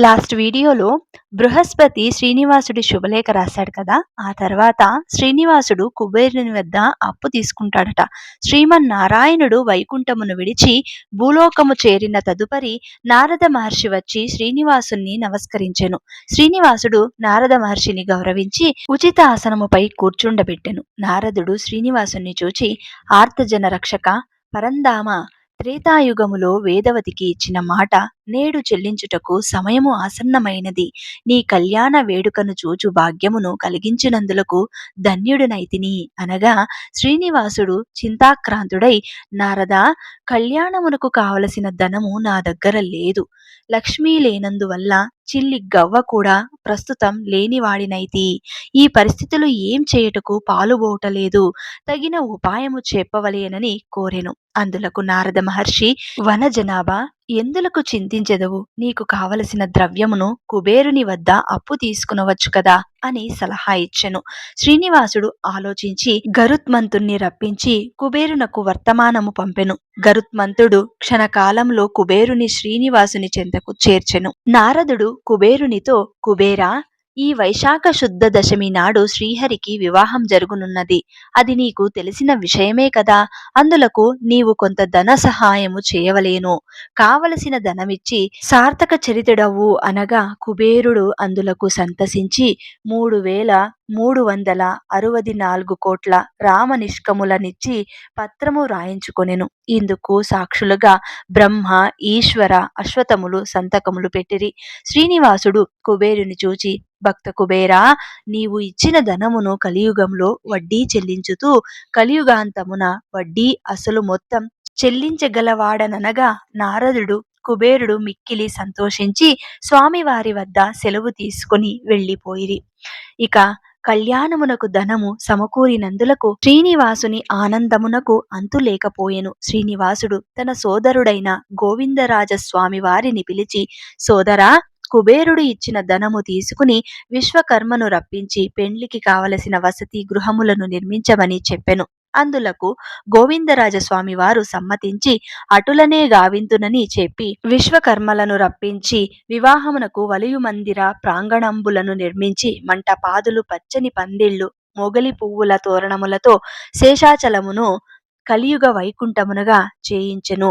Last వీడియోలో బృహస్పతి శ్రీనివాసుడి శుభలేఖ రాశాడు కదా. ఆ తర్వాత శ్రీనివాసుడు కుబేరుని వద్ద అప్పు తీసుకుంటాడట. శ్రీమన్నారాయణుడు వైకుంఠమును విడిచి భూలోకము చేరిన తదుపరి నారద మహర్షి వచ్చి శ్రీనివాసుని నమస్కరించెను. శ్రీనివాసుడు నారద మహర్షిని గౌరవించి ఉచిత ఆసనముపై కూర్చుండబెట్టెను. నారదుడు శ్రీనివాసుని చూచి ఆర్తజన రక్షక పరంధామ త్రేతాయుగములో వేదవతికి ఇచ్చిన మాట నేడు చెల్లించుటకు సమయము ఆసన్నమైనది. నీ కళ్యాణ వేడుకను చూచు భాగ్యమును కలిగించినందులకు ధన్యుడునైతిని అనగా శ్రీనివాసుడు చింతాక్రాంతుడై నారద కళ్యాణమునకు కావలసిన ధనము నా దగ్గర లేదు. లక్ష్మీ లేనందువల్ల చిల్లి గవ్వ కూడా ప్రస్తుతం లేనివాడినైతి ఈ పరిస్థితులు ఏం చేయుటకు పాలుబోటలేదు తగిన ఉపాయము చెప్పవలేనని కోరెను. అందులకు నారద మహర్షి వన జనాభా ఎందులకు చింతించెదవు? నీకు కావలసిన ద్రవ్యమును కుబేరుని వద్ద అప్పు తీసుకునవచ్చు కదా? అని సలహా ఇచ్చెను. శ్రీనివాసుడు ఆలోచించి గరుత్మంతుణ్ణి రప్పించి కుబేరునకు వర్తమానము పంపెను. గరుత్మంతుడు క్షణకాలంలో కుబేరుని శ్రీనివాసుని చెంతకు చేర్చెను. నారదుడు కుబేరునితో కుబేరా ఈ వైశాఖ శుద్ధ దశమి నాడు శ్రీహరికి వివాహం జరుగునున్నది. అది నీకు తెలిసిన విషయమే కదా. అందులకు నీవు కొంత ధన సహాయము చేయవలేను. కావలసిన ధనమిచ్చి సార్థక చరితుడవు అనగా కుబేరుడు అందులకు సంతసించి మూడు వేల మూడు వందల అరవది నాలుగు కోట్ల రామనిష్కములనిచ్చి పత్రము రాయించుకొనెను. ఇందుకు సాక్షులుగా బ్రహ్మ ఈశ్వర అశ్వతములు సంతకములు పెట్టిరి. శ్రీనివాసుడు కుబేరుని చూచి భక్త కుబేరా నీవు ఇచ్చిన ధనమును కలియుగంలో వడ్డీ చెల్లించుతూ కలియుగాంతమున వడ్డీ అసలు మొత్తం చెల్లించగలవాడనగా నారదుడు కుబేరుడు మిక్కిలి సంతోషించి స్వామివారి వద్ద సెలవు తీసుకుని వెళ్ళిపోయిరి. ఇక కళ్యాణమునకు ధనము సమకూరినందులకు శ్రీనివాసుని ఆనందమునకు అంతు లేకపోయెను. శ్రీనివాసుడు తన సోదరుడైన గోవిందరాజస్వామి వారిని పిలిచి సోదరా కుబేరుడు ఇచ్చిన ధనము తీసుకుని విశ్వకర్మను రప్పించి పెండ్లికి కావలసిన వసతి గృహములను నిర్మించమని చెప్పెను. అందులకు గోవిందరాజస్వామి వారు సమ్మతించి అటులనే గావింతునని చెప్పి విశ్వకర్మలను రప్పించి వివాహమునకు వలయు మందిర ప్రాంగణంబులను నిర్మించి మంటపాదులు పచ్చని పందిళ్ళు మొగలి పువ్వుల తోరణములతో శేషాచలమును కలియుగ వైకుంఠమునుగా చేయించెను.